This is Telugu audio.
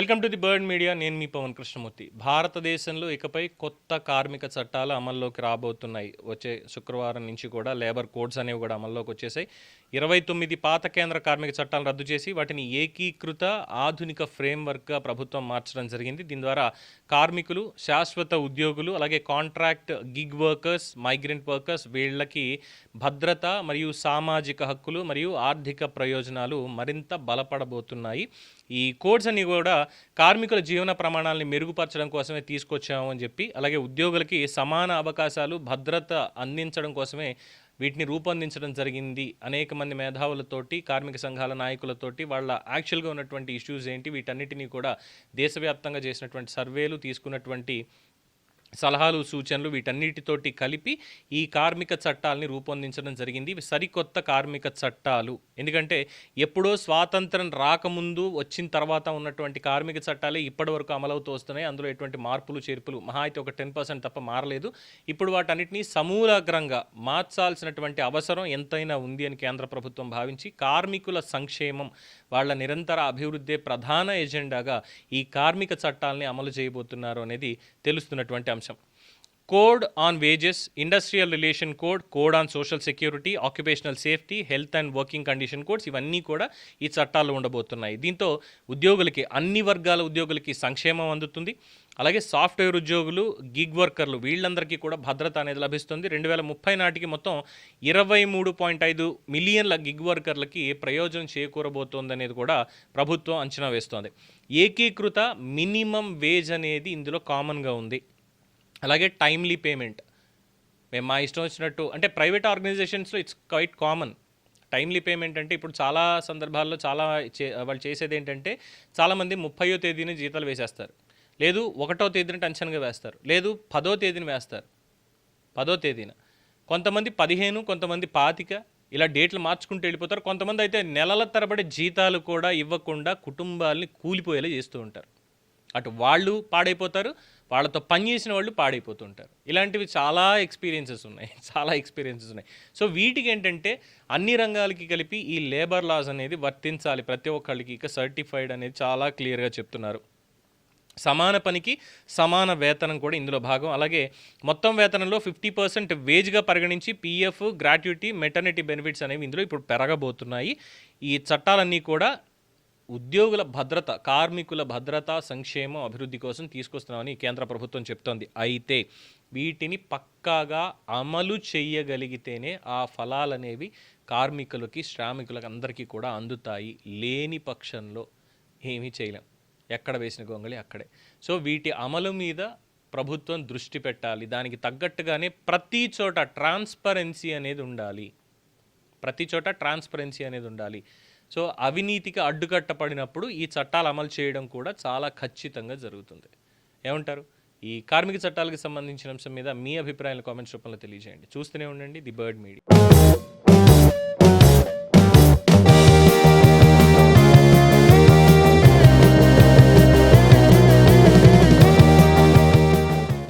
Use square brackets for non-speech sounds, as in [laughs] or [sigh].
Welcome to the bird media. నేను మీ పవన్ కృష్ణమూర్తి. భారతదేశంలో ఇకపై కొత్త కార్మిక చట్టాలు అమల్లోకి రాబోతున్నాయి. వచ్చే శుక్రవారం నుంచి కూడా లేబర్ కోడ్స్ అనేవి కూడా అమల్లోకి వచ్చేసాయి. ఇరవై తొమ్మిది పాత కేంద్ర కార్మిక చట్టాలను రద్దు చేసి వాటిని ఏకీకృత ఆధునిక ఫ్రేమ్వర్క్గా ప్రభుత్వం మార్చడం జరిగింది. దీని ద్వారా కార్మికులు శాశ్వత ఉద్యోగులు అలాగే contract gig workers migrant workers వీళ్ళకి భద్రత మరియు సామాజిక హక్కులు మరియు ఆర్థిక ప్రయోజనాలు మరింత బలపడబోతున్నాయి. ఈ కోడ్స్ అన్ని కూడా కార్మికుల జీవన ప్రమాణాలని మెరుగుపరచడం కోసమే తీసుకొచ్చామని చెప్పి అలాగే ఉద్యోగులకి సమాన అవకాశాలు భద్రత అందించడం కోసమే వీటిని రూపొందించడం జరిగింది. అనేక మంది మేధావులతోటి కార్మిక సంఘాల నాయకులతోటి వాళ్ళ యాక్చువల్గా ఉన్నటువంటి ఇష్యూస్ ఏంటి? వీటన్నిటినీ కూడా దేశవ్యాప్తంగా చేసినటువంటి సర్వేలు తీసుకున్నటువంటి సలహాలు సూచనలు వీటన్నిటితోటి కలిపి ఈ కార్మిక చట్టాలని రూపొందించడం జరిగింది. ఇవి సరికొత్త కార్మిక చట్టాలు. ఎందుకంటే ఎప్పుడో స్వాతంత్రం రాకముందు వచ్చిన తర్వాత ఉన్నటువంటి కార్మిక చట్టాలే ఇప్పటి వరకు అమలవుతూ వస్తున్నాయి. అందులో ఎటువంటి మార్పులు చేర్పులు మహా అయితే ఒక టెన్ పర్సెంట్ తప్ప మారలేదు. ఇప్పుడు వాటన్నిటిని సమూలగ్రంగా మార్చాల్సినటువంటి అవసరం ఎంతైనా ఉంది అని కేంద్ర ప్రభుత్వం భావించి కార్మికుల సంక్షేమం వాళ్ళ నిరంతర అభివృద్ధే ప్రధాన ఎజెండాగా ఈ కార్మిక చట్టాలని అమలు చేయబోతున్నారు అనేది తెలుస్తున్నటువంటి అంశం. Code on wages industrial relation code code on social security occupational safety health and working condition codes ఇవన్నీ కూడా ఈ చట్టాల్లో ఉండబోతున్నాయి. దీంతో ఉద్యోగులకి అన్ని వర్గాల ఉద్యోగులకి సంక్షేమం అందుతుంది. అలాగే సాఫ్ట్వేర్ ఉద్యోగులు గిగ్ వర్కర్లు వీళ్ళందరికీ కూడా భద్రత అనేది లభిస్తుంది. రెండు వేల ముప్పై నాటికి మొత్తం ఇరవై మూడు పాయింట్ ఐదు మిలియన్ల గిగ్ వర్కర్లకి ప్రయోజనం చేకూరబోతోంది అనేది కూడా ప్రభుత్వం అంచనా వేస్తోంది. ఏకీకృత మినిమం వేజ్ అనేది ఇందులో కామన్గా ఉంది. అలాగే టైమ్లీ పేమెంట్ మేము మా ఇష్టం వచ్చినట్టు అంటే private ఆర్గనైజేషన్స్లో it's quite common timely payment అంటే ఇప్పుడు చాలా సందర్భాల్లో చాలా చే వాళ్ళు చేసేది ఏంటంటే చాలామంది ముప్పయో తేదీని జీతాలు వేసేస్తారు. లేదు ఒకటో తేదీన టెన్షన్గా వేస్తారు. లేదు పదో తేదీన వేస్తారు. పదో తేదీన. కొంతమంది పదిహేను కొంతమంది పాతిక ఇలా డేట్లు మార్చుకుంటూ వెళ్ళిపోతారు. కొంతమంది అయితే నెలల తరబడి జీతాలు కూడా ఇవ్వకుండా కుటుంబాలని కూలిపోయేలా చేస్తూ ఉంటారు. అటు వాళ్ళు పాడైపోతారు వాళ్ళతో పనిచేసిన వాళ్ళు పాడైపోతుంటారు. ఇలాంటివి చాలా ఎక్స్పీరియన్సెస్ ఉన్నాయి [laughs] చాలా ఎక్స్పీరియన్సెస్ ఉన్నాయి. సో వీటికి ఏంటంటే అన్ని రంగాలకి కలిపి ఈ లేబర్ లాస్ అనేది వర్తించాలి. ప్రతి ఒక్కళ్ళకి ఇక సర్టిఫైడ్ అనేది చాలా క్లియర్గా చెప్తున్నారు. సమాన పనికి సమాన వేతనం కూడా ఇందులో భాగం. అలాగే మొత్తం వేతనంలో ఫిఫ్టీ పర్సెంట్ వేజ్గా పరిగణించి పీఎఫ్ గ్రాట్యుటీ మెటర్నిటీ బెనిఫిట్స్ అనేవి ఇందులో ఇప్పుడు పెరగబోతున్నాయి. ఈ చట్టాలన్నీ కూడా ఉద్యోగుల భద్రత కార్మికుల భద్రత సంక్షేమం అభివృద్ధి కోసం తీసుకొస్తున్నామని కేంద్ర ప్రభుత్వం చెప్తోంది. అయితే వీటిని పక్కాగా అమలు చేయగలిగితేనే ఆ ఫలాలనేవి కార్మికులకి శ్రామికులకి అందరికీ కూడా అందుతాయి. లేని పక్షంలో ఏమీ చేయలేం. ఎక్కడ వేసిన గొంగళి అక్కడే. సో వీటి అమలు మీద ప్రభుత్వం దృష్టి పెట్టాలి. దానికి తగ్గట్టుగానే ప్రతి చోట ట్రాన్స్పరెన్సీ అనేది ఉండాలి. ప్రతి చోట ట్రాన్స్పరెన్సీ అనేది ఉండాలి. సో అవినీతికి అడ్డుకట్టపడినప్పుడు ఈ చట్టాలు అమలు చేయడం కూడా చాలా ఖచ్చితంగా జరుగుతుంది. ఏమంటారు? ఈ కార్మిక చట్టాలకు సంబంధించిన అంశం మీద మీ అభిప్రాయాలు కామెంట్స్ రూపంలో తెలియజేయండి. చూస్తూనే ఉండండి ది బర్డ్ మీడియా.